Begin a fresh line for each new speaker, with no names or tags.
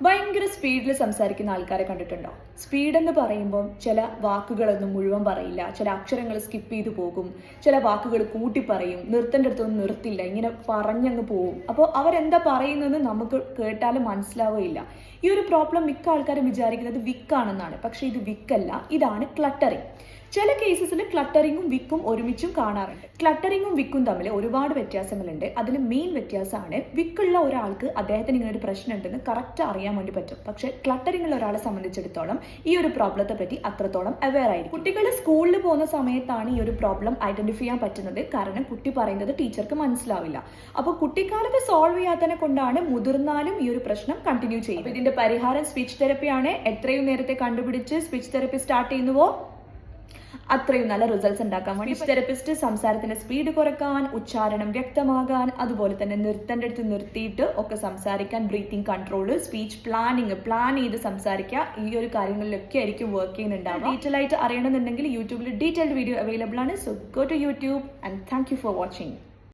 Banho ഭയങ്കര സ്പീഡിൽ സംസാരിക്കുന്ന ആൾക്കാരെ കണ്ടിട്ടുണ്ടോ? സ്പീഡ് എന്ന് പറയുമ്പോൾ ചില വാക്കുകളൊന്നും മുഴുവൻ പറയില്ല. ചില അക്ഷരങ്ങൾ സ്കിപ്പ് ചെയ്തു പോകും. ചില വാക്കുകൾ കൂട്ടി പറയും. നിർത്തേണ്ട അടുത്തൊന്നും നിർത്തില്ല. ഇങ്ങനെ പറഞ്ഞങ്ങ് പോകും അപ്പോൾ അവരെന്താ പറയുന്നതെന്ന് നമുക്ക് കേട്ടാലും മനസ്സിലാവുകയില്ല. ഈ ഒരു പ്രോബ്ലം മിക്ക ആൾക്കാരും വിചാരിക്കുന്നത് വിക്കാണെന്നാണ് പക്ഷേ ഇത് വിക്കല്ല ഇതാണ് ക്ലട്ടറിങ് ചില കേസസിൽ ക്ലട്ടറിങ്ങും വിക്കും ഒരുമിച്ചും കാണാറുണ്ട്. ക്ലട്ടറിങ്ങും വിക്കും തമ്മിൽ ഒരുപാട് വ്യത്യാസങ്ങളുണ്ട്. അതിൽ മെയിൻ വ്യത്യാസമാണ് വിക്കുള്ള ഒരാൾക്ക് അദ്ദേഹത്തിന് ഇങ്ങനെ ഒരു പ്രശ്നം ഉണ്ടെന്ന് കറക്റ്റ് അറിയാൻ വേണ്ടി പറ്റും. പക്ഷേ ക്ലട്ടറിംഗ് ഉള്ള ഒരാളെ സംബന്ധിച്ചിടത്തോളം ഈ ഒരു പ്രോബ്ലത്തെ പറ്റി അത്രത്തോളം അവെയർ ആയിരിക്കും. കുട്ടികൾ സ്കൂളിൽ പോകുന്ന സമയത്താണ് ഈ ഒരു പ്രോബ്ലം ഐഡന്റിഫൈ ചെയ്യാൻ പറ്റുന്നത്. കാരണം കുട്ടി പറയുന്നത് ടീച്ചർക്ക് മനസ്സിലാവില്ല. അപ്പോൾ കുട്ടിക്കാലത്ത് സോൾവ് ചെയ്യാത്തതിനെ കൊണ്ടാണ് മുതിർന്നാലും ഈ ഒരു പ്രശ്നം കണ്ടിന്യൂ ചെയ്യും ഇതിന്റെ പരിഹാരം സ്പീച്ച് തെറപ്പിയാണ് എത്രയും നേരത്തെ കണ്ടുപിടിച്ച് സ്പീച്ച് തെറപ്പി സ്റ്റാർട്ട് ചെയ്യുന്നുവോ? അത്രയും നല്ല റിസൾട്ട്സ് ഉണ്ടാക്കാൻ വേണ്ടി തെറപ്പിസ്റ്റ് സംസാരത്തിന്റെ സ്പീഡ് കുറയ്ക്കാൻ ഉച്ചാരണം വ്യക്തമാകാൻ അതുപോലെ തന്നെ നിർത്തേണ്ട അടുത്ത് നിർത്തിയിട്ട് ഒക്കെ സംസാരിക്കാൻ breathing control speech planning plan ചെയ്ത് സംസാരിക്കുക ഈ ഒരു കാര്യങ്ങളിലൊക്കെ ആയിരിക്കും വർക്ക് ചെയ്യുന്നുണ്ടാവുക. ഡീറ്റെയിൽ ആയിട്ട് അറിയണമെന്നുണ്ടെങ്കിൽ യൂട്യൂബിൽ ഡീറ്റെയിൽഡ് വീഡിയോ അവൈലബിൾ ആണ്. So go to YouTube and thank you for watching